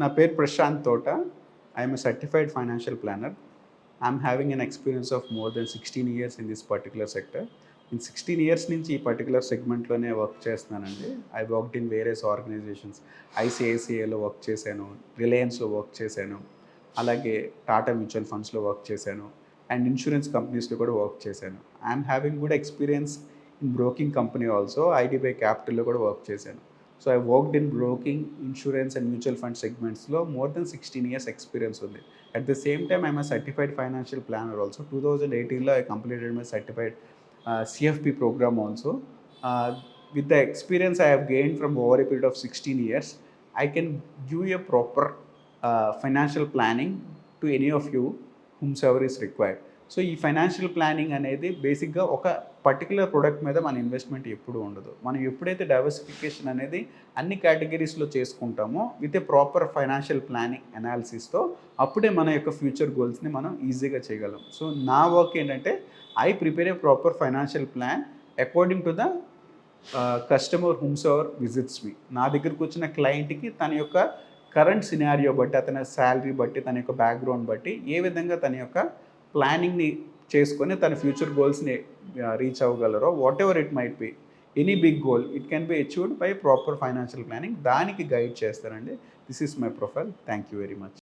నా పేరు Prashanth Thota. I'm certified financial planner I'm having an experience of more than sixteen years in this particular sector నేను sixteen years నుంచి ఈ particular సెగ్మెంట్లోనే work చేస్తున్నానండి. I worked in various organisations ఐసిఐసిఐలో work చేశాను. రిలయన్స్లో work చేశాను. అలాగే టాటా మ్యూచువల్ ఫండ్స్లో వర్క్ చేశాను. అండ్ ఇన్సూరెన్స్ కంపెనీస్లో కూడా వర్క్ చేశాను. I'm having good experience in broking company also IDBI క్యాపిటల్లో కూడా వర్క్ చేశాను. So I worked in broking insurance and mutual fund సెగ్మెంట్స్లో more than sixteen years experience ఉంది at the same time I'm certified financial planner also two thousand ఎయిటీన్లో I completed my certified CFP program also with the experience I have gained from over a period of 16 years, I can give a proper uh, financial planning to any of you whomsoever is required. So ఈ financial planning అనేది బేసిక్గా ఒక particular product మీద మన investment ఎప్పుడు ఉండదు. మనం ఎప్పుడైతే డైవర్సిఫికేషన్ అనేది అన్ని కేటగిరీస్లో చేసుకుంటామో with a proper financial planning అనాలిసిస్తో అప్పుడే మన యొక్క ఫ్యూచర్ గోల్స్ని మనం ఈజీగా చేయగలం. సో నా వర్క్ ఏంటంటే I prepare a proper financial plan according to the customer whomsoever visits me నా దగ్గరకు వచ్చిన క్లయింట్కి తన యొక్క కరెంట్ సినారియో బట్టి అతని శాలరీ బట్టి తన యొక్క బ్యాక్గ్రౌండ్ బట్టి ఏ విధంగా తన యొక్క ప్లానింగ్ని చేసుకొని తన ఫ్యూచర్ గోల్స్ని reach అవ్వగలరో whatever it might be any big goal it can be achieved by proper financial planning దానికి గైడ్ చేస్తారండి. This is my profile thank you very much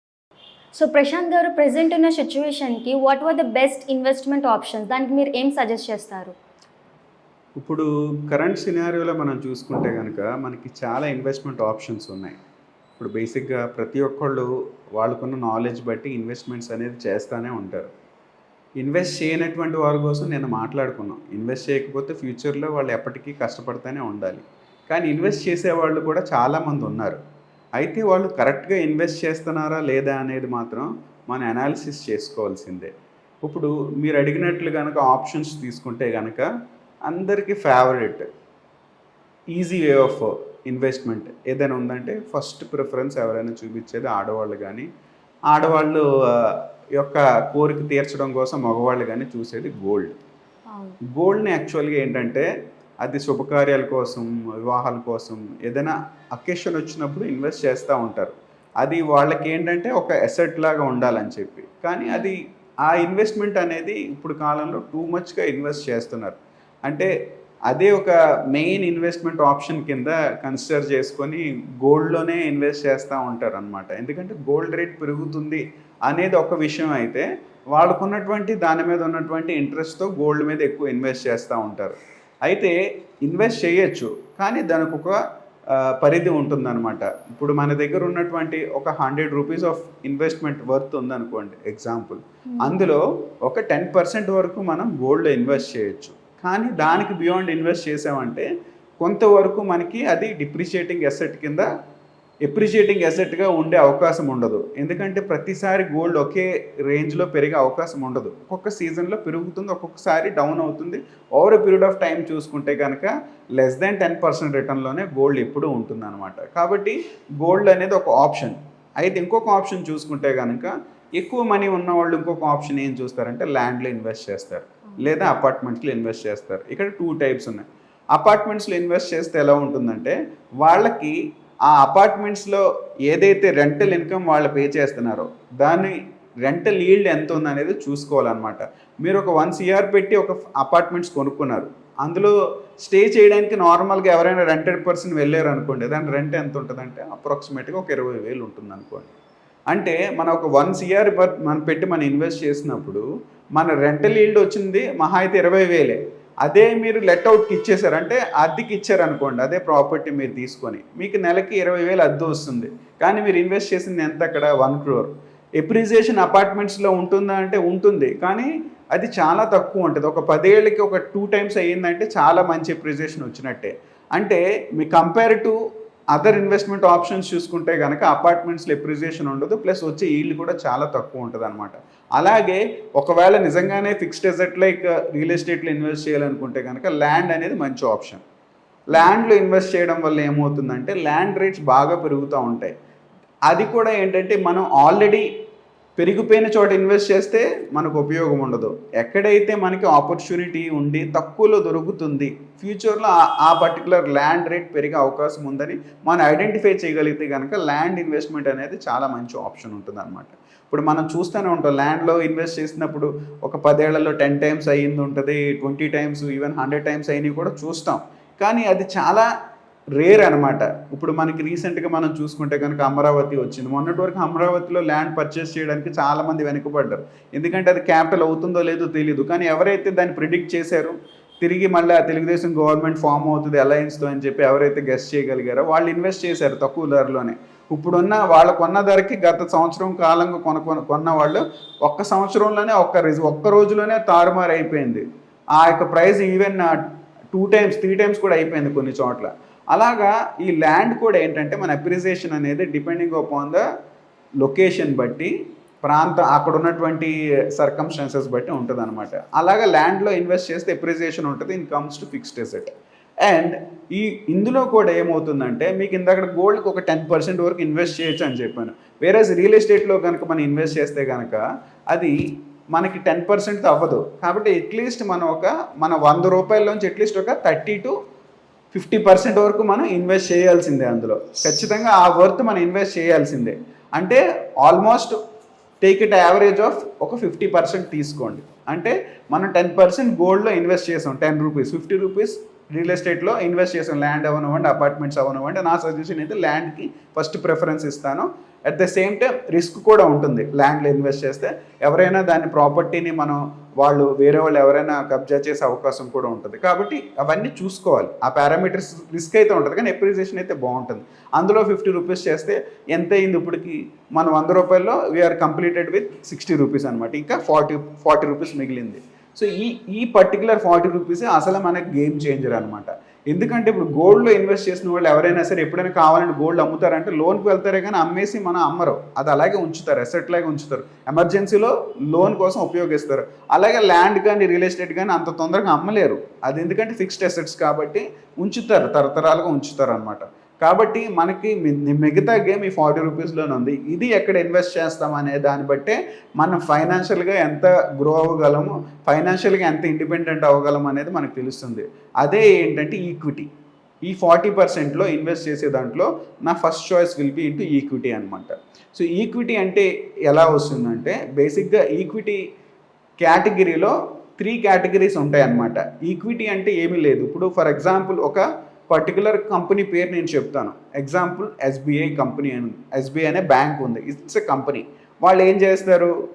so Prashanth గారు ప్రెసెంట్ ఉన్న సిచ్యువేషన్కి what are the best investment options దానికి మీరు ఏం suggest చేస్తారు? ఇప్పుడు కరెంట్ సినారియోలో మనం చూసుకుంటే కనుక మనకి చాలా ఇన్వెస్ట్మెంట్ ఆప్షన్స్ ఉన్నాయి. ఇప్పుడు బేసిక్గా ప్రతి ఒక్కళ్ళు వాళ్ళకున్న నాలెడ్జ్ బట్టి ఇన్వెస్ట్మెంట్స్ అనేది చేస్తూనే ఉంటారు. ఇన్వెస్ట్ చేయనటువంటి వారి కోసం నేను మాట్లాడుకున్నాం. ఇన్వెస్ట్ చేయకపోతే ఫ్యూచర్లో వాళ్ళు ఎప్పటికీ కష్టపడుతూనే ఉండాలి. కానీ ఇన్వెస్ట్ చేసే వాళ్ళు కూడా చాలామంది ఉన్నారు. అయితే వాళ్ళు కరెక్ట్గా ఇన్వెస్ట్ చేస్తున్నారా లేదా అనేది మాత్రం మన అనాలిసిస్ చేసుకోవాల్సిందే. ఇప్పుడు మీరు అడిగినట్లు కనుక ఆప్షన్స్ తీసుకుంటే కనుక అందరికీ favourite easy way of investment ఏదైనా ఉందంటే ఫస్ట్ ప్రిఫరెన్స్ ఎవరైనా చూపించేది ఆడవాళ్ళు కానీ ఆడవాళ్ళు యొక్క కోరిక తీర్చడం కోసం మగవాళ్ళు కానీ చూసేది గోల్డ్. గోల్డ్ని యాక్చువల్గా ఏంటంటే అది శుభకార్యాల కోసం వివాహాల కోసం ఏదైనా అకేషన్ వచ్చినప్పుడు ఇన్వెస్ట్ చేస్తూ ఉంటారు. అది వాళ్ళకి ఏంటంటే ఒక ఎసెట్ లాగా ఉండాలని చెప్పి. కానీ అది ఆ ఇన్వెస్ట్మెంట్ అనేది ఇప్పుడు కాలంలో టూ మచ్గా ఇన్వెస్ట్ చేస్తున్నారు. అంటే అదే ఒక మెయిన్ ఇన్వెస్ట్మెంట్ ఆప్షన్ కింద కన్సిడర్ చేసుకొని గోల్డ్లోనే ఇన్వెస్ట్ చేస్తూ ఉంటారు అనమాట ఎందుకంటే గోల్డ్ రేట్ పెరుగుతుంది. అనేది ఒక విషయం అయితే వాళ్ళకున్నటువంటి దాని మీద ఉన్నటువంటి ఇంట్రెస్ట్తో గోల్డ్ మీద ఎక్కువ ఇన్వెస్ట్ చేస్తూ ఉంటారు. అయితే ఇన్వెస్ట్ చేయొచ్చు కానీ దానికి ఒక పరిధి ఉంటుందన్నమాట. ఇప్పుడు మన దగ్గర ఉన్నటువంటి ఒక hundred rupees of investment worth ఉందనుకోండి ఎగ్జాంపుల్. అందులో ఒక టెన్ పర్సెంట్ వరకు మనం గోల్డ్లో ఇన్వెస్ట్ చేయొచ్చు. కానీ దానికి బియాండ్ ఇన్వెస్ట్ చేసామంటే కొంతవరకు మనకి అది డిప్రిషియేటింగ్ ఎసెట్ కింద ఎప్రిషియేటింగ్ అసెట్గా ఉండే అవకాశం ఉండదు. ఎందుకంటే ప్రతిసారి గోల్డ్ ఒకే రేంజ్లో పెరిగే అవకాశం ఉండదు. ఒక్కొక్క సీజన్లో పెరుగుతుంది ఒక్కొక్కసారి డౌన్ అవుతుంది. Over a period of time చూసుకుంటే కనుక లెస్ దాన్ టెన్ పర్సెంట్ రిటర్న్లోనే గోల్డ్ ఎప్పుడూ ఉంటుంది అనమాట కాబట్టి గోల్డ్ అనేది ఒక ఆప్షన్ అయితే ఇంకొక ఆప్షన్ చూసుకుంటే కనుక ఎక్కువ మనీ ఉన్న వాళ్ళు ఇంకొక ఆప్షన్ ఏం చూస్తారంటే ల్యాండ్లో ఇన్వెస్ట్ చేస్తారు. లేదా అపార్ట్మెంట్స్లో ఇన్వెస్ట్ చేస్తారు. ఇక్కడ టూ టైప్స్ ఉన్నాయి. అపార్ట్మెంట్స్లో ఇన్వెస్ట్ చేస్తే ఎలా ఉంటుందంటే వాళ్ళకి ఆ అపార్ట్మెంట్స్లో ఏదైతే రెంటల్ ఇన్కమ్ వాళ్ళు పే చేస్తున్నారో దాని రెంటల్ ఈల్డ్ ఎంత ఉందనేది చూసుకోవాలన్నమాట. మీరు ఒక వన్ సిఆర్ పెట్టి ఒక అపార్ట్మెంట్స్ కొనుక్కున్నారు. అందులో స్టే చేయడానికి నార్మల్గా ఎవరైనా రెంటెడ్ పర్సన్ వెళ్ళారు అనుకోండి దాని రెంట్ ఎంత ఉంటుందంటే అప్రాక్సిమేట్గా ఒక ఇరవై వేలు ఉంటుంది అనుకోండి అంటే మన ఒక వన్ సిఆర్ మనం పెట్టి మనం ఇన్వెస్ట్ చేసినప్పుడు మన రెంటల్ ఈల్డ్ వచ్చింది మహా అయితే ఇరవై వేలే. అదే మీరు లెట్ అవుట్కి ఇచ్చేసారంటే అద్దెకి ఇచ్చారు అనుకోండి అదే ప్రాపర్టీ మీరు తీసుకొని మీకు నెలకి ఇరవై వేలు అద్దె వస్తుంది. కానీ మీరు ఇన్వెస్ట్ చేసింది ఎంత అక్కడ? వన్ క్రోర్ ఎప్రిజియేషన్ అపార్ట్మెంట్స్లో ఉంటుందా అంటే ఉంటుంది కానీ అది చాలా తక్కువ ఉంటుంది. ఒక పదేళ్ళకి ఒక టూ టైమ్స్ అయ్యిందంటే చాలా మంచి ఎప్రిజియేషన్ వచ్చినట్టే. అంటే మీ compare to other investment options చూసుకుంటే కనుక అపార్ట్మెంట్స్లో ఎప్రిజియేషన్ ఉండదు ప్లస్ వచ్చే ఈల్డ్ కూడా చాలా తక్కువ ఉంటుంది అనమాట అలాగే ఒకవేళ నిజంగానే ఫిక్స్డ్ ఎసెట్ లైక్ రియల్ ఎస్టేట్లో ఇన్వెస్ట్ చేయాలనుకుంటే కనుక ల్యాండ్ అనేది మంచి ఆప్షన్ ల్యాండ్లో ఇన్వెస్ట్ చేయడం వల్ల ఏమవుతుందంటే ల్యాండ్ రేట్స్ బాగా పెరుగుతూ ఉంటాయి. అది కూడా ఏంటంటే మనం ఆల్రెడీ పెరిగిపోయిన చోట ఇన్వెస్ట్ చేస్తే మనకు ఉపయోగం ఉండదు. ఎక్కడైతే మనకి ఆపర్చునిటీ ఉండి తక్కువలో దొరుకుతుంది ఫ్యూచర్లో ఆ- ఆ పర్టికులర్ ల్యాండ్ రేట్ పెరిగే అవకాశం ఉందని మనం ఐడెంటిఫై చేయగలిగితే కనుక ల్యాండ్ ఇన్వెస్ట్మెంట్ అనేది చాలా మంచి ఆప్షన్ ఉంటుంది అనమాట ఇప్పుడు మనం చూస్తూనే ఉంటాం ల్యాండ్లో ఇన్వెస్ట్ చేసినప్పుడు ఒక పదేళ్ళలో టెన్ టైమ్స్ అయ్యింది ఉంటుంది twenty times even hundred times అయినవి కూడా చూస్తాం. కానీ అది చాలా రేర్ అనమాట ఇప్పుడు మనకి రీసెంట్గా మనం చూసుకుంటే కనుక అమరావతి వచ్చింది. మొన్నటి వరకు అమరావతిలో ల్యాండ్ పర్చేస్ చేయడానికి చాలా మంది వెనుకబడ్డారు. ఎందుకంటే అది క్యాపిటల్ అవుతుందో లేదో తెలియదు కానీ ఎవరైతే దాన్ని ప్రిడిక్ట్ చేశారో తిరిగి మళ్ళీ ఆ తెలుగుదేశం గవర్నమెంట్ ఫామ్ అవుతుంది అలయన్స్తో అని చెప్పి ఎవరైతే గెస్ట్ చేయగలిగారో వాళ్ళు ఇన్వెస్ట్ చేశారు తక్కువ ధరలోనే. ఇప్పుడున్న వాళ్ళు కొన్న ధరకి గత సంవత్సరం కాలంగా కొన కొన్న వాళ్ళు ఒక్క సంవత్సరంలోనే ఒక్క రిజ్ ఒక్క రోజులోనే తారుమారు అయిపోయింది. ఆ యొక్క price even two times three times కూడా అయిపోయింది కొన్ని చోట్ల. అలాగా ఈ ల్యాండ్ కూడా ఏంటంటే మన అప్రిసియేషన్ అనేది డిపెండింగ్ అపాన్ ద లొకేషన్ బట్టి ప్రాంతం అక్కడ ఉన్నటువంటి సర్కమ్స్టాన్సెస్ బట్టి ఉంటుంది అనమాట అలాగా ల్యాండ్లో ఇన్వెస్ట్ చేస్తే ఎప్రిసియేషన్ ఉంటుంది in comes to fixed asset and ఈ ఇందులో కూడా ఏమవుతుందంటే మీకు ఇందాక గోల్డ్కి ఒక టెన్ పర్సెంట్ వరకు ఇన్వెస్ట్ చేయొచ్చు అని చెప్పాను. వేరే రియల్ ఎస్టేట్లో కనుక మనం ఇన్వెస్ట్ చేస్తే కనుక అది మనకి టెన్ పర్సెంట్ అవ్వదు. కాబట్టి అట్లీస్ట్ మనం ఒక మన వంద రూపాయల్లోంచి అట్లీస్ట్ ఒక థర్టీ టు ఫిఫ్టీ పర్సెంట్ వరకు మనం ఇన్వెస్ట్ చేయాల్సిందే అందులో. ఖచ్చితంగా ఆ వర్త్ మనం ఇన్వెస్ట్ చేయాల్సిందే. అంటే almost take it average of ఒక ఫిఫ్టీ పర్సెంట్ తీసుకోండి. అంటే మనం టెన్ పర్సెంట్ గోల్డ్లో ఇన్వెస్ట్ చేసాం ten rupees fifty rupees real ఎస్టేట్లో ఇన్వెస్ట్ చేసిన ల్యాండ్ అవనివ్వండి అపార్ట్మెంట్స్ అవనివ్వండి నా సజెషన్ అయితే ల్యాండ్కి ఫస్ట్ ప్రిఫరెన్స్ ఇస్తాను. At the same time risk కూడా ఉంటుంది ల్యాండ్లో ఇన్వెస్ట్ చేస్తే. ఎవరైనా దాని ప్రాపర్టీని మనం వాళ్ళు వేరే వాళ్ళు ఎవరైనా కబ్జా చేసే అవకాశం కూడా ఉంటుంది. కాబట్టి అవన్నీ చూసుకోవాలి. ఆ పారామీటర్స్ రిస్క్ అయితే ఉంటుంది కానీ ఎప్రిసియేషన్ అయితే బాగుంటుంది. అందులో ఫిఫ్టీ రూపీస్ చేస్తే ఎంత అయింది ఇప్పటికి? మనం వంద రూపాయల్లో we're completed with sixty rupees అనమాట ఇంకా ఫార్టీ ఫార్టీ రూపీస్ మిగిలింది. సో ఈ ఈ పర్టికులర్ ఫార్టీ రూపీస్ అసలు మనకి గేమ్ చేంజర్ అనమాట ఎందుకంటే ఇప్పుడు గోల్డ్లో ఇన్వెస్ట్ చేసిన వాళ్ళు ఎవరైనా సరే ఎప్పుడైనా కావాలంటే గోల్డ్ అమ్ముతారంటే లోన్కి వెళ్తారే కానీ అమ్మేసి మనం అమ్మరు. అది అలాగే ఉంచుతారు అసెట్ లాగే ఉంచుతారు. ఎమర్జెన్సీలో లోన్ కోసం ఉపయోగిస్తారు. అలాగే ల్యాండ్ కానీ రియల్ ఎస్టేట్ కానీ అంత తొందరగా అమ్మలేరు. అది ఎందుకంటే ఫిక్స్డ్ అసెట్స్ కాబట్టి ఉంచుతారు తరతరాలుగా ఉంచుతారు అనమాట కాబట్టి మనకి మి- మిగతా గేమ్ ఈ ఫార్టీ రూపీస్లోనే ఉంది. ఇది ఎక్కడ ఇన్వెస్ట్ చేస్తాం అనే దాన్ని బట్టే మనం ఫైనాన్షియల్గా ఎంత గ్రో అవ్వగలము ఫైనాన్షియల్గా ఎంత ఇండిపెండెంట్ అవ్వగలం అనేది మనకు తెలుస్తుంది. అదే ఏంటంటే ఈక్విటీ. ఈ ఫార్టీ పర్సెంట్లో ఇన్వెస్ట్ చేసే దాంట్లో నా first choice will be into equity అనమాట సో ఈక్విటీ అంటే ఎలా వస్తుందంటే బేసిక్గా ఈక్విటీ కేటగిరీలో త్రీ కేటగిరీస్ ఉంటాయి అన్నమాట ఈక్విటీ అంటే ఏమీ లేదు. ఇప్పుడు ఫర్ ఎగ్జాంపుల్ ఒక పర్టికులర్ కంపెనీ పేరు నేను చెప్తాను. ఎగ్జాంపుల్ ఎస్బీఐ కంపెనీ అని ఎస్బీఐ అనే బ్యాంక్ ఉంది. ఇట్స్ ఎ కంపెనీ వాళ్ళు ఏం చేస్తారు?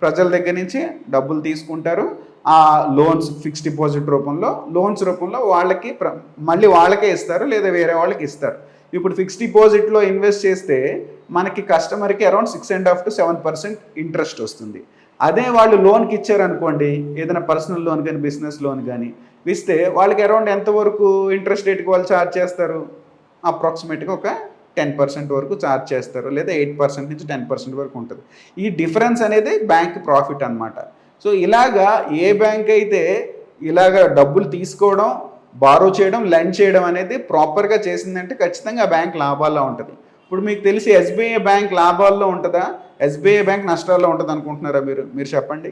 ప్రజల దగ్గర నుంచి డబ్బులు తీసుకుంటారు. ఆ లోన్స్ ఫిక్స్డ్ డిపాజిట్ రూపంలో లోన్స్ రూపంలో వాళ్ళకి ప్ర- మళ్ళీ వాళ్ళకే ఇస్తారు లేదా వేరే వాళ్ళకి ఇస్తారు. ఇప్పుడు ఫిక్స్డ్ డిపాజిట్లో ఇన్వెస్ట్ చేస్తే మనకి కస్టమర్కి around six and half to seven percent interest వస్తుంది. అదే వాళ్ళు లోన్కి ఇచ్చారనుకోండి ఏదైనా పర్సనల్ లోన్ కానీ బిజినెస్ లోన్ కానీ ఇస్తే వాళ్ళకి అరౌండ్ ఎంతవరకు ఇంట్రెస్ట్ రేట్కి వాళ్ళు ఛార్జ్ చేస్తారు? అప్రాక్సిమేట్గా ఒక టెన్ పర్సెంట్ వరకు ఛార్జ్ చేస్తారు. లేదా ఎయిట్ పర్సెంట్ నుంచి టెన్ పర్సెంట్ వరకు ఉంటుంది. ఈ డిఫరెన్స్ అనేది బ్యాంక్ ప్రాఫిట్ అన్నమాట. సో ఇలాగా ఏ బ్యాంక్ అయితే ఇలాగ డబ్బులు తీసుకోవడం బారో చేయడం లెండ్ చేయడం అనేది ప్రాపర్గా చేసిందంటే ఖచ్చితంగా ఆ బ్యాంక్ లాభాల్లో ఉంటుంది. ఇప్పుడు మీకు తెలిసి ఎస్బీఐ బ్యాంక్ లాభాల్లో ఉంటుందా? ఎస్బీఐ బ్యాంక్ నష్టాల్లో ఉంటుంది అనుకుంటున్నారా మీరు? మీరు చెప్పండి.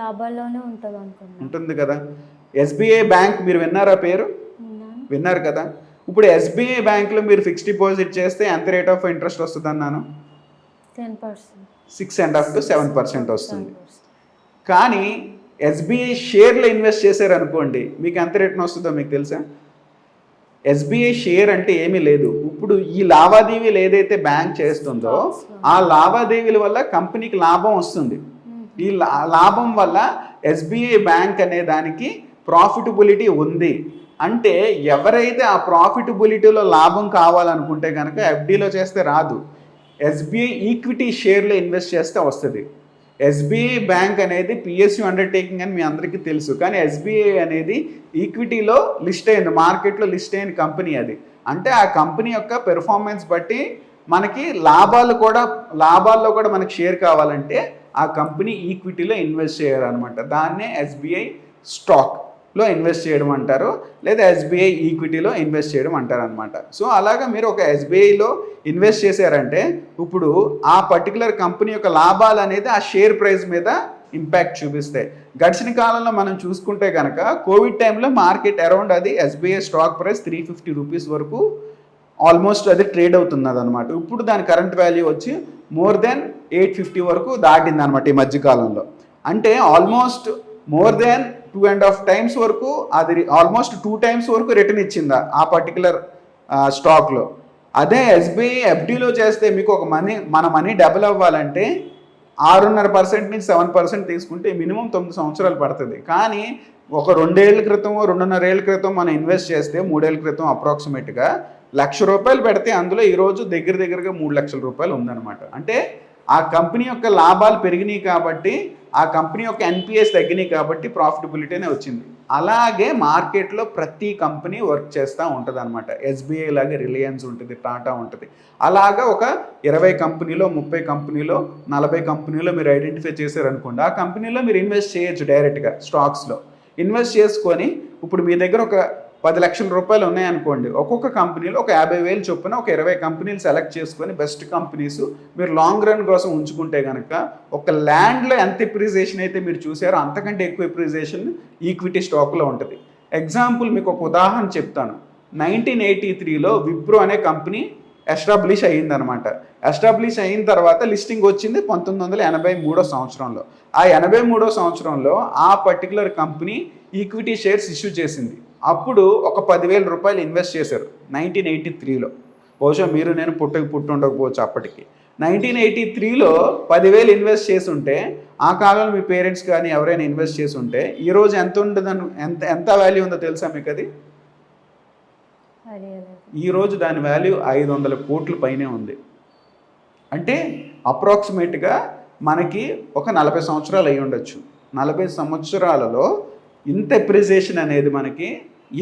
లాభాల్లోనే ఉంటుంది ఉంటుంది కదా. ఎస్బీఐ బ్యాంక్ మీరు విన్నారా పేరు. విన్నారు కదా. ఇప్పుడు ఎస్బీఐ బ్యాంక్లో మీరు ఫిక్స్డ్ డిపాజిట్ చేస్తే ఎంత రేట్ ఆఫ్ ఇంట్రెస్ట్ వస్తుంది అన్నాను? Six and half to seven percent వస్తుంది. కానీ ఎస్బీఐ షేర్లో ఇన్వెస్ట్ చేశారనుకోండి మీకు ఎంత రేట్న వస్తుందో మీకు తెలుసా? ఎస్బీఐ షేర్ అంటే ఏమీ లేదు. ఇప్పుడు ఈ లావాదేవీలు ఏదైతే బ్యాంక్ చేస్తుందో ఆ లావాదేవీల వల్ల కంపెనీకి లాభం వస్తుంది. ఈ లాభం వల్ల ఎస్బీఐ బ్యాంక్ అనే దానికి ప్రాఫిటబిలిటీ ఉంది. అంటే ఎవరైతే ఆ ప్రాఫిటబిలిటీలో లాభం కావాలనుకుంటే కనుక ఎఫ్డీలో చేస్తే రాదు. ఎస్బీఐ ఈక్విటీ షేర్లో ఇన్వెస్ట్ చేస్తే వస్తుంది. ఎస్బీఐ బ్యాంక్ అనేది పిఎస్యూ అండర్టేకింగ్ అని మీ అందరికీ తెలుసు. కానీ ఎస్బీఐ అనేది ఈక్విటీలో లిస్ట్ అయింది. మార్కెట్లో లిస్ట్ అయిన కంపెనీ అది. అంటే ఆ కంపెనీ యొక్క పెర్ఫార్మెన్స్ బట్టి మనకి లాభాలు కూడా లాభాల్లో కూడా మనకి షేర్ కావాలంటే ఆ కంపెనీ ఈక్విటీలో ఇన్వెస్ట్ చేయాలన్నమాట. దాన్నే ఎస్బీఐ స్టాక్. లో ఇన్వెస్ట్ చేయడం అంటారు లేదా ఎస్బీఐ ఈక్విటీలో ఇన్వెస్ట్ చేయడం అంటారు అనమాట సో అలాగా మీరు ఒక ఎస్బీఐలో ఇన్వెస్ట్ చేశారంటే ఇప్పుడు ఆ పర్టికులర్ కంపెనీ యొక్క లాభాలు అనేది ఆ షేర్ ప్రైస్ మీద ఇంపాక్ట్ చూపిస్తాయి. గడిచిన కాలంలో మనం చూసుకుంటే కనుక కోవిడ్ టైంలో మార్కెట్ అరౌండ్ అది SBI stock price three fifty rupees వరకు ఆల్మోస్ట్ అది ట్రేడ్ అవుతున్నది అనమాట ఇప్పుడు దాని కరెంట్ వాల్యూ వచ్చి మోర్ దెన్ ఎయిట్ ఫిఫ్టీ వరకు దాటింది అనమాట ఈ మధ్యకాలంలో అంటే almost more than two and half times వరకు అది ఆల్మోస్ట్ టూ టైమ్స్ వరకు రిటర్న్ ఇచ్చిందా ఆ పర్టికులర్ స్టాక్లో అదే ఎస్బీఐ ఎఫ్డీలో చేస్తే మీకు ఒక మనీ మన మనీ డబుల్ అవ్వాలంటే ఆరున్నర పర్సెంట్ నుంచి సెవెన్ పర్సెంట్ తీసుకుంటే మినిమం తొమ్మిది సంవత్సరాలు పడుతుంది. కానీ ఒక రెండేళ్ళ క్రితం రెండున్నర ఏళ్ళ క్రితం మనం ఇన్వెస్ట్ చేస్తే మూడేళ్ళ క్రితం అప్రాక్సిమేట్గా లక్ష రూపాయలు పెడితే అందులో ఈరోజు దగ్గర దగ్గరగా మూడు లక్షల రూపాయలు ఉందన్నమాట. అంటే ఆ కంపెనీ యొక్క లాభాలు పెరిగినాయి కాబట్టి ఆ కంపెనీ యొక్క ఎన్పిఎస్ తగ్గినాయి కాబట్టి ప్రాఫిటబిలిటీ అనే వచ్చింది. అలాగే మార్కెట్లో ప్రతి కంపెనీ వర్క్ చేస్తూ ఉంటుంది అనమాట ఎస్బీఐ లాగే రిలయన్స్ ఉంటుంది టాటా ఉంటుంది. అలాగా ఒక ఇరవై కంపెనీలో ముప్పై కంపెనీలో నలభై కంపెనీలో మీరు ఐడెంటిఫై చేశారనుకోండి ఆ కంపెనీలో మీరు ఇన్వెస్ట్ చేయొచ్చు డైరెక్ట్గా స్టాక్స్లో ఇన్వెస్ట్ చేసుకొని ఇప్పుడు మీ దగ్గర ఒక పది లక్షల రూపాయలు ఉన్నాయనుకోండి. ఒక్కొక్క కంపెనీలో ఒక యాభై వేలు చొప్పున ఒక ఇరవై కంపెనీలు సెలెక్ట్ చేసుకొని బెస్ట్ కంపెనీస్ మీరు లాంగ్ రన్ కోసం ఉంచుకుంటే కనుక ఒక ల్యాండ్లో ఎంత ఎప్రిజేషన్ అయితే మీరు చూసారో అంతకంటే ఎక్కువ ఎప్రిజేషన్ ఈక్విటీ స్టాక్లో ఉంటుంది. ఎగ్జాంపుల్ మీకు ఒక ఉదాహరణ చెప్తాను. నైన్టీన్ ఎయిటీ త్రీలో విప్రో అనే కంపెనీ ఎస్టాబ్లిష్ అయ్యిందనమాట. ఎస్టాబ్లిష్ అయిన తర్వాత లిస్టింగ్ వచ్చింది పంతొమ్మిది వందల ఎనభై మూడో సంవత్సరంలో. ఆ ఎనభై మూడో సంవత్సరంలో ఆ particular company equity shares issue చేసింది. అప్పుడు ఒక పదివేల రూపాయలు ఇన్వెస్ట్ చేశారు నైన్టీన్ ఎయిటీ త్రీలో. బహుశా మీరు నేను పుట్టక పుట్టి ఉండకపోవచ్చు అప్పటికి. నైన్టీన్ ఎయిటీ త్రీలో పదివేలు ఇన్వెస్ట్ చేసి ఉంటే ఆ కాలంలో మీ పేరెంట్స్ కానీ ఎవరైనా ఇన్వెస్ట్ చేసి ఉంటే ఈరోజు ఎంత ఉండదని ఎంత ఎంత వాల్యూ ఉందో తెలుసా మీకు అది? ఈరోజు దాని వాల్యూ ఐదు వందల కోట్ల పైనే ఉంది. అంటే అప్రాక్సిమేట్గా మనకి ఒక నలభై సంవత్సరాలు అయి ఉండొచ్చు నలభై సంవత్సరాలలో ఇంత ఎప్రిసియేషన్ అనేది మనకి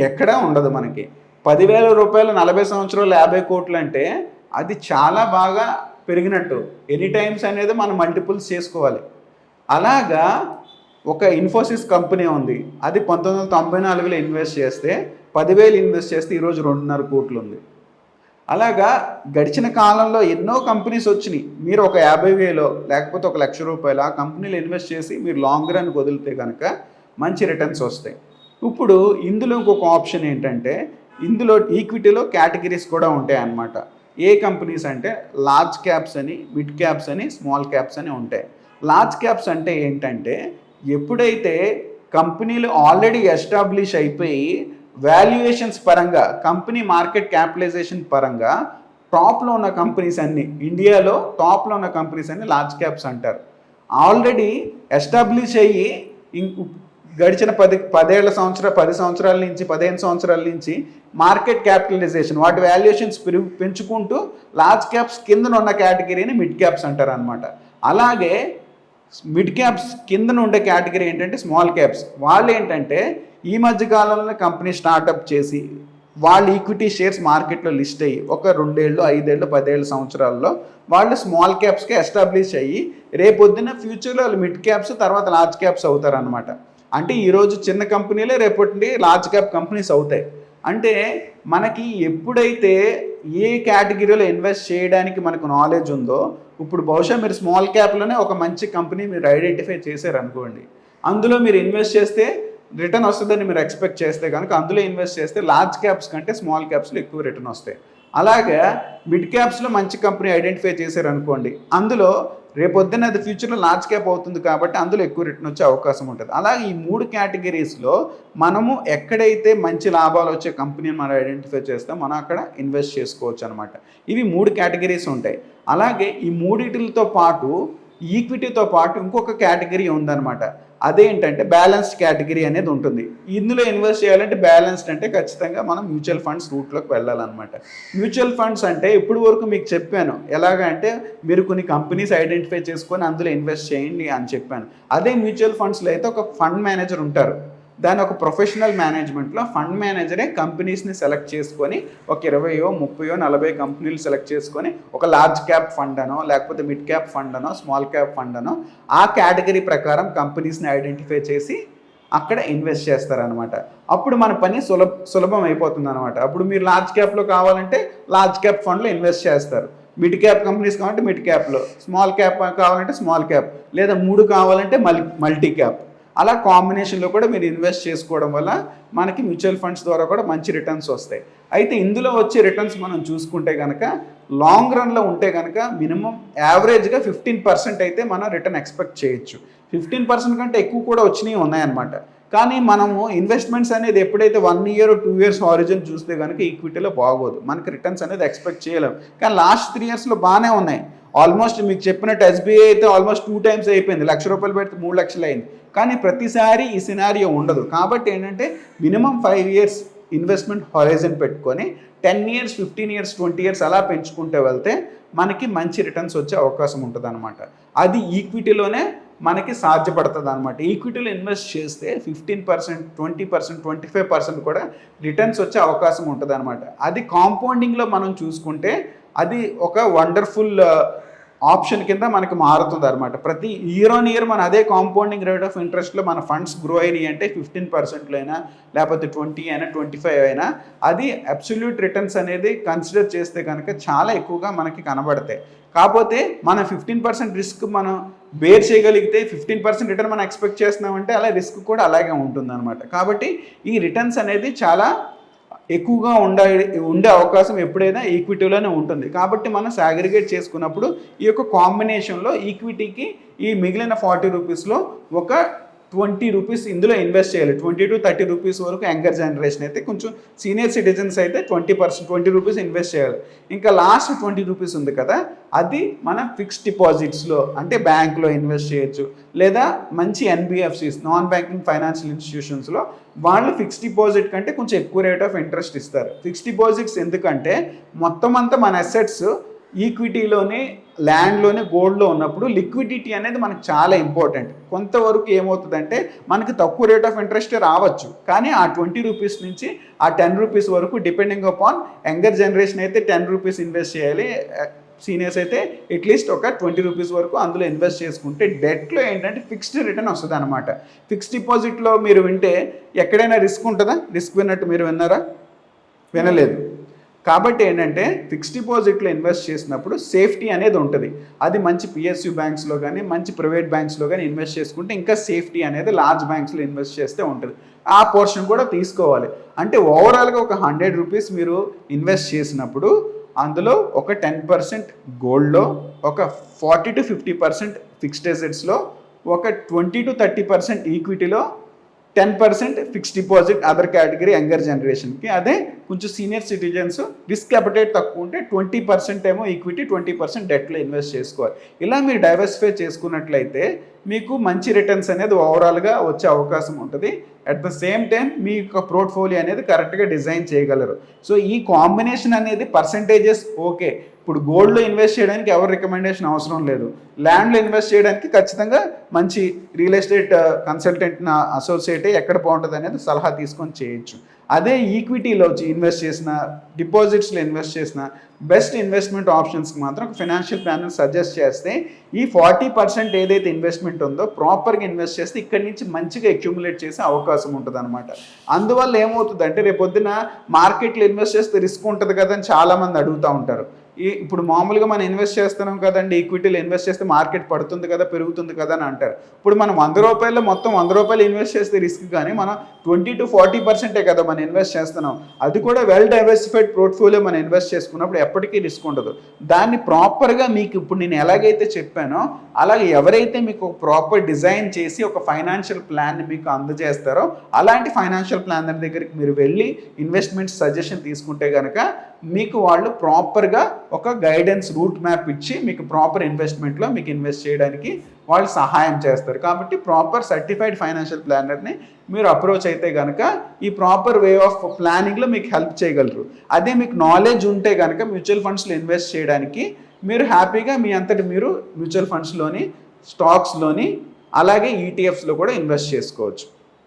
ఎక్కడా ఉండదు మనకి. పదివేల రూపాయలు నలభై సంవత్సరాలు యాభై కోట్లు అంటే అది చాలా బాగా పెరిగినట్టు. ఎనీ టైమ్స్ అనేది మనం మల్టిపుల్స్ చేసుకోవాలి. అలాగా ఒక ఇన్ఫోసిస్ కంపెనీ ఉంది. అది పంతొమ్మిది వందల తొంభై నాలుగులో ఇన్వెస్ట్ చేస్తే పదివేలు ఇన్వెస్ట్ చేస్తే ఈరోజు రెండున్నర కోట్లు ఉంది. అలాగా గడిచిన కాలంలో ఎన్నో కంపెనీస్ వచ్చినాయి. మీరు ఒక యాభై వేలో లేకపోతే ఒక లక్ష రూపాయలు ఆ కంపెనీలో ఇన్వెస్ట్ చేసి మీరు లాంగ్ రన్ వదిలితే కనుక మంచి రిటర్న్స్ వస్తాయి. ఇప్పుడు ఇందులో ఇంకొక ఆప్షన్ ఏంటంటే ఇందులో ఈక్విటీలో కేటగిరీస్ కూడా ఉంటాయి అన్నమాట. ఏ కంపెనీస్ అంటే లార్జ్ క్యాప్స్ అని మిడ్ క్యాప్స్ అని స్మాల్ క్యాప్స్ అని ఉంటాయి. లార్జ్ క్యాప్స్ అంటే ఏంటంటే ఎప్పుడైతే కంపెనీలు ఆల్రెడీ ఎస్టాబ్లిష్ అయిపోయి వాల్యుయేషన్స్ పరంగా కంపెనీ మార్కెట్ క్యాపిటలైజేషన్ పరంగా టాప్లో ఉన్న కంపెనీస్ అన్ని ఇండియాలో టాప్లో ఉన్న కంపెనీస్ అన్ని లార్జ్ క్యాప్స్ అంటారు. ఆల్రెడీ ఎస్టాబ్లిష్ అయ్యి ఇం- గడిచిన పది పదేళ్ళ సంవత్సర పది సంవత్సరాల నుంచి పదిహేను సంవత్సరాల నుంచి మార్కెట్ క్యాపిటలైజేషన్ వాటి వాల్యుయేషన్స్ పెరుగు పెంచుకుంటూ లార్జ్ క్యాప్స్ కింద ఉన్న కేటగిరీని మిడ్ క్యాప్స్ అంటారు అనమాట అలాగే మిడ్ క్యాప్స్ కిందన ఉండే కేటగిరీ ఏంటంటే స్మాల్ క్యాప్స్. వాళ్ళు ఏంటంటే ఈ మధ్య కాలంలో కంపెనీ స్టార్టప్ చేసి వాళ్ళ ఈక్విటీ షేర్స్ మార్కెట్లో లిస్ట్ అయ్యి ఒక రెండేళ్ళు ఐదేళ్ళు పదేళ్ళు సంవత్సరాల్లో వాళ్ళు స్మాల్ క్యాప్స్కి ఎస్టాబ్లిష్ అయ్యి రేపొద్దున ఫ్యూచర్లో వాళ్ళు మిడ్ క్యాప్స్ తర్వాత లార్జ్ క్యాప్స్ అవుతారనమాట అంటే ఈరోజు చిన్న కంపెనీలే రేపటి లార్జ్ క్యాప్ కంపెనీస్ అవుతాయి. అంటే మనకి ఎప్పుడైతే ఏ కేటగిరీలో ఇన్వెస్ట్ చేయడానికి మనకు నాలెడ్జ్ ఉందో ఇప్పుడు బహుశా మీరు స్మాల్ క్యాప్లోనే ఒక మంచి కంపెనీ మీరు ఐడెంటిఫై చేశారు అనుకోండి. అందులో మీరు ఇన్వెస్ట్ చేస్తే రిటర్న్ వస్తుందని మీరు ఎక్స్పెక్ట్ చేస్తే కనుక అందులో ఇన్వెస్ట్ చేస్తే లార్జ్ క్యాప్స్ కంటే స్మాల్ క్యాప్స్లో ఎక్కువ రిటర్న్ వస్తాయి. అలాగే మిడ్ క్యాప్స్లో మంచి కంపెనీ ఐడెంటిఫై చేశారు అనుకోండి అందులో రేపొద్దున అది ఫ్యూచర్లో లార్జ్ క్యాప్ అవుతుంది కాబట్టి అందులో ఎక్కువ రిటర్న్ వచ్చే అవకాశం ఉంటుంది. అలాగే ఈ మూడు కేటగిరీస్లో మనము ఎక్కడైతే మంచి లాభాలు వచ్చే కంపెనీని మనం ఐడెంటిఫై చేస్తే మనం అక్కడ ఇన్వెస్ట్ చేసుకోవచ్చు అనమాట ఇవి మూడు కేటగిరీస్ ఉంటాయి. అలాగే ఈ మూడిటితో పాటు ఈక్విటీతో పాటు ఇంకొక కేటగిరీ ఉందన్నమాట. అదేంటంటే బ్యాలెన్స్డ్ కేటగిరీ అనేది ఉంటుంది. ఇందులో ఇన్వెస్ట్ చేయాలంటే బ్యాలెన్స్డ్ అంటే ఖచ్చితంగా మనం మ్యూచువల్ ఫండ్స్ రూట్లోకి వెళ్ళాలన్నమాట. మ్యూచువల్ ఫండ్స్ అంటే ఇప్పుడు వరకు మీకు చెప్పాను. ఎలాగంటే మీరు కొన్ని కంపెనీస్ ఐడెంటిఫై చేసుకొని అందులో ఇన్వెస్ట్ చేయండి అని చెప్పాను. అదే మ్యూచువల్ ఫండ్స్లో అయితే ఒక ఫండ్ మేనేజర్ ఉంటారు. దాని ఒక ప్రొఫెషనల్ మేనేజ్మెంట్లో ఫండ్ మేనేజరే కంపెనీస్ని సెలెక్ట్ చేసుకొని ఒక ఇరవయో ముప్పయో నలభై కంపెనీలు సెలెక్ట్ చేసుకొని ఒక లార్జ్ క్యాప్ ఫండ్ అనో లేకపోతే మిడ్ క్యాప్ ఫండ్ అనో స్మాల్ క్యాప్ ఫండ్ అనో ఆ కేటగిరీ ప్రకారం కంపెనీస్ని ఐడెంటిఫై చేసి అక్కడ ఇన్వెస్ట్ చేస్తారనమాట. అప్పుడు మన పని సులభ సులభం అయిపోతుంది అనమాట అప్పుడు మీరు లార్జ్ క్యాప్లో కావాలంటే లార్జ్ క్యాప్ ఫండ్లో ఇన్వెస్ట్ చేస్తారు. మిడ్ క్యాప్ కంపెనీస్ కావాలంటే మిడ్ క్యాప్లో స్మాల్ క్యాప్ కావాలంటే స్మాల్ క్యాప్ లేదా మూడు కావాలంటే మల్ మల్టీ క్యాప్. అలా కాంబినేషన్లో కూడా మీరు ఇన్వెస్ట్ చేసుకోవడం వల్ల మనకి మ్యూచువల్ ఫండ్స్ ద్వారా కూడా మంచి రిటర్న్స్ వస్తాయి. అయితే ఇందులో వచ్చే రిటర్న్స్ మనం చూసుకుంటే కనుక లాంగ్ రన్లో ఉంటే కనుక మినిమం యావరేజ్గా ఫిఫ్టీన్ పర్సెంట్ అయితే మనం రిటర్న్ ఎక్స్పెక్ట్ చేయొచ్చు. ఫిఫ్టీన్ పర్సెంట్ కంటే ఎక్కువ కూడా వచ్చినవి ఉన్నాయన్నమాట. కానీ మనము ఇన్వెస్ట్మెంట్స్ అనేది ఎప్పుడైతే one year two years origin చూస్తే కనుక ఈక్విటీలో బాగోదు. మనకి రిటర్న్స్ అనేది ఎక్స్పెక్ట్ చేయలేం. కానీ లాస్ట్ త్రీ ఇయర్స్లో బాగానే ఉన్నాయి. ఆల్మోస్ట్ మీకు చెప్పినట్టు ఎస్బీఐ అయితే ఆల్మోస్ట్ టూ టైమ్స్ అయిపోయింది. లక్ష రూపాయలు పెడితే మూడు లక్షలు అయింది. కానీ ప్రతిసారి ఈ సినారియో ఉండదు. కాబట్టి ఏంటంటే minimum five years investment horizon పెట్టుకొని ten years fifteen years twenty years అలా పెంచుకుంటే వెళ్తే మనకి మంచి రిటర్న్స్ వచ్చే అవకాశం ఉంటుంది అనమాట అది ఈక్విటీలోనే మనకి సాధ్యపడుతుంది అనమాట ఈక్విటీలో ఇన్వెస్ట్ చేస్తే fifteen percent twenty percent twenty five percent కూడా రిటర్న్స్ వచ్చే అవకాశం ఉంటుంది అనమాట అది కాంపౌండింగ్లో మనం చూసుకుంటే అది ఒక వండర్ఫుల్ ఆప్షన్ కింద మనకి మారుతుంది అనమాట ప్రతి ఇయర్ ఆన్ ఇయర్ మన అదే కాంపౌండింగ్ రేట్ ఆఫ్ ఇంట్రెస్ట్లో మన ఫండ్స్ గ్రో అయినాయి అంటే ఫిఫ్టీన్ పర్సెంట్లో అయినా లేకపోతే ట్వంటీ అయినా ట్వంటీ ఫైవ్ అయినా అది అబ్సల్యూట్ రిటర్న్స్ అనేది కన్సిడర్ చేస్తే కనుక చాలా ఎక్కువగా మనకి కనబడతాయి. కాకపోతే మన ఫిఫ్టీన్ పర్సెంట్ రిస్క్ మనం బేర్ చేయగలిగితే ఫిఫ్టీన్ పర్సెంట్ రిటర్న్ మనం ఎక్స్పెక్ట్ చేస్తున్నామంటే అలా రిస్క్ కూడా అలాగే ఉంటుంది కాబట్టి ఈ రిటర్న్స్ అనేది చాలా ఎక్కువగా ఉండే ఉండే అవకాశం ఎప్పుడైనా ఈక్విటీలోనే ఉంటుంది. కాబట్టి మనం సాగ్రిగేట్ చేసుకున్నప్పుడు ఈ యొక్క కాంబినేషన్లో ఈక్విటీకి ఈ మిగిలిన ఫార్టీ రూపీస్లో ఒక ట్వంటీ రూపీస్ ఇందులో ఇన్వెస్ట్ చేయాలి. ట్వంటీ టు థర్టీ రూపీస్ వరకు యంగర్ జనరేషన్ అయితే కొంచెం సీనియర్ సిటిజన్స్ అయితే twenty percent twenty rupees invest చేయాలి. ఇంకా లాస్ట్ ట్వంటీ రూపీస్ ఉంది కదా అది మన ఫిక్స్డ్ డిపాజిట్స్లో అంటే బ్యాంక్లో ఇన్వెస్ట్ చేయొచ్చు. లేదా మంచి ఎన్బిఎఫ్సిస్ నాన్ బ్యాంకింగ్ ఫైనాన్షియల్ ఇన్స్టిట్యూషన్స్లో వాళ్ళు ఫిక్స్డ్ డిపాజిట్ కంటే కొంచెం ఎక్కువ రేట్ ఆఫ్ ఇంట్రెస్ట్ ఇస్తారు. ఫిక్స్డ్ డిపాజిట్స్ ఎందుకంటే మొత్తం అంతా మన అసెట్స్ ఈక్విటీలోనే ల్యాండ్లోనే గోల్డ్లో ఉన్నప్పుడు లిక్విడిటీ అనేది మనకు చాలా ఇంపార్టెంట్. కొంతవరకు ఏమవుతుందంటే మనకి తక్కువ రేట్ ఆఫ్ ఇంట్రెస్ట్ రావచ్చు. కానీ ఆ ట్వంటీ రూపీస్ నుంచి ఆ టెన్ రూపీస్ వరకు డిపెండింగ్ అపాన్ యంగర్ జనరేషన్ అయితే టెన్ రూపీస్ ఇన్వెస్ట్ చేయాలి. సీనియర్స్ అయితే అట్లీస్ట్ ఒక ట్వంటీ రూపీస్ వరకు అందులో ఇన్వెస్ట్ చేసుకుంటే డెట్లో ఏంటంటే ఫిక్స్డ్ రిటర్న్ వస్తుంది అనమాట ఫిక్స్డ్ డిపాజిట్లో మీరు వింటే ఎక్కడైనా రిస్క్ ఉంటుందా? రిస్క్ విన్నట్టు మీరు విన్నారా? వినలేదు. కాబట్టి ఏంటంటే ఫిక్స్డ్ డిపాజిట్లో ఇన్వెస్ట్ చేసినప్పుడు సేఫ్టీ అనేది ఉంటుంది. అది మంచి పిఎస్యు బ్యాంక్స్లో కానీ మంచి ప్రైవేట్ బ్యాంక్స్లో కానీ ఇన్వెస్ట్ చేసుకుంటే ఇంకా సేఫ్టీ అనేది లార్జ్ బ్యాంక్స్లో ఇన్వెస్ట్ చేస్తే ఉంటుంది. ఆ పోర్షన్ కూడా తీసుకోవాలి. అంటే ఓవరాల్గా ఒక హండ్రెడ్ రూపీస్ మీరు ఇన్వెస్ట్ చేసినప్పుడు అందులో ఒక టెన్ పర్సెంట్ గోల్డ్లో ఒక forty to fifty percent fixed అసెట్స్లో ఒక twenty to thirty percent ఈక్విటీలో ten percent fixed deposit other category younger జనరేషన్కి అదే కొంచెం సీనియర్ సిటిజన్స్ రిస్క్ అపటేట్ తక్కువ ఉంటే ట్వంటీ పర్సెంట్ ఏమో ఈక్విటీ ట్వంటీ పర్సెంట్ డెట్లో ఇన్వెస్ట్ చేసుకోవాలి. ఇలా మీరు డైవర్సిఫై చేసుకున్నట్లయితే మీకు మంచి రిటర్న్స్ అనేది ఓవరాల్గా వచ్చే అవకాశం ఉంటుంది. అట్ ద సేమ్ టైం మీ యొక్క పోర్ట్ఫోలియో అనేది కరెక్ట్గా డిజైన్ చేయగలరు. సో ఈ కాంబినేషన్ అనేది పర్సంటేజెస్ ఓకే ఇప్పుడు గోల్డ్లో ఇన్వెస్ట్ చేయడానికి ఎవరు రికమెండేషన్ అవసరం లేదు. ల్యాండ్లో ఇన్వెస్ట్ చేయడానికి ఖచ్చితంగా మంచి రియల్ ఎస్టేట్ కన్సల్టెంట్ అసోసియేట్ ఎక్కడ బాగుంటుంది అనేది సలహా తీసుకొని చేయొచ్చు. అదే ఈక్విటీలో ఇన్వెస్ట్ చేసిన డిపాజిట్స్లో ఇన్వెస్ట్ చేసిన బెస్ట్ ఇన్వెస్ట్మెంట్ ఆప్షన్స్కి మాత్రం ఒక ఫైనాన్షియల్ ప్లానర్ సజెస్ట్ చేస్తే ఈ ఫార్టీ పర్సెంట్ ఏదైతే ఇన్వెస్ట్మెంట్ ఉందో ప్రాపర్గా ఇన్వెస్ట్ చేస్తే ఇక్కడి నుంచి మంచిగా అక్యుములేట్ చేసే అవకాశం ఉంటుంది అనమాట అందువల్ల ఏమవుతుందంటే రేపొద్దున మార్కెట్లో ఇన్వెస్ట్ చేస్తే రిస్క్ ఉంటుంది కదా అని చాలామంది అడుగుతూ ఉంటారు. ఇప్పుడు మామూలుగా మనం ఇన్వెస్ట్ చేస్తున్నాం కదండి ఈక్విటీలు ఇన్వెస్ట్ చేస్తే మార్కెట్ పడుతుంది కదా పెరుగుతుంది కదా అని అంటారు. ఇప్పుడు మనం వంద రూపాయలు మొత్తం వంద రూపాయలు ఇన్వెస్ట్ చేస్తే రిస్క్ కానీ మనం ట్వంటీ టు ఫార్టీ పర్సెంటే కదా మనం ఇన్వెస్ట్ చేస్తున్నాం. అది కూడా వెల్ డైవర్సిఫైడ్ పోర్ట్ఫోలియో మనం ఇన్వెస్ట్ చేసుకున్నప్పుడు ఎప్పటికీ రిస్క్ ఉండదు. దాన్ని ప్రాపర్గా మీకు ఇప్పుడు నేను ఎలాగైతే చెప్పానో అలాగే ఎవరైతే మీకు ఒక ప్రాపర్ డిజైన్ చేసి ఒక ఫైనాన్షియల్ ప్లాన్ని మీకు అందజేస్తారో అలాంటి ఫైనాన్షియల్ ప్లానర్ దగ్గరికి మీరు వెళ్ళి ఇన్వెస్ట్మెంట్ సజెషన్ తీసుకుంటే కనుక మీకు వాళ్ళు ప్రాపర్గా ఒక గైడెన్స్ రూట్ మ్యాప్ ఇచ్చి మీకు ప్రాపర్ ఇన్వెస్ట్మెంట్లో మీకు ఇన్వెస్ట్ చేయడానికి వాళ్ళు సహాయం చేస్తారు. కాబట్టి ప్రాపర్ సర్టిఫైడ్ ఫైనాన్షియల్ ప్లానర్ని మీరు అప్రోచ్ అయితే కనుక ఈ ప్రాపర్ వే ఆఫ్ ప్లానింగ్లో మీకు హెల్ప్ చేయగలరు. అదే మీకు నాలెడ్జ్ ఉంటే కనుక మ్యూచువల్ ఫండ్స్లో ఇన్వెస్ట్ చేయడానికి మీరు హ్యాపీగా మీ అంతటి మీరు మ్యూచువల్ ఫండ్స్లోని స్టాక్స్లోని అలాగే ఈటీఎఫ్స్లో కూడా ఇన్వెస్ట్ చేసుకోవచ్చు.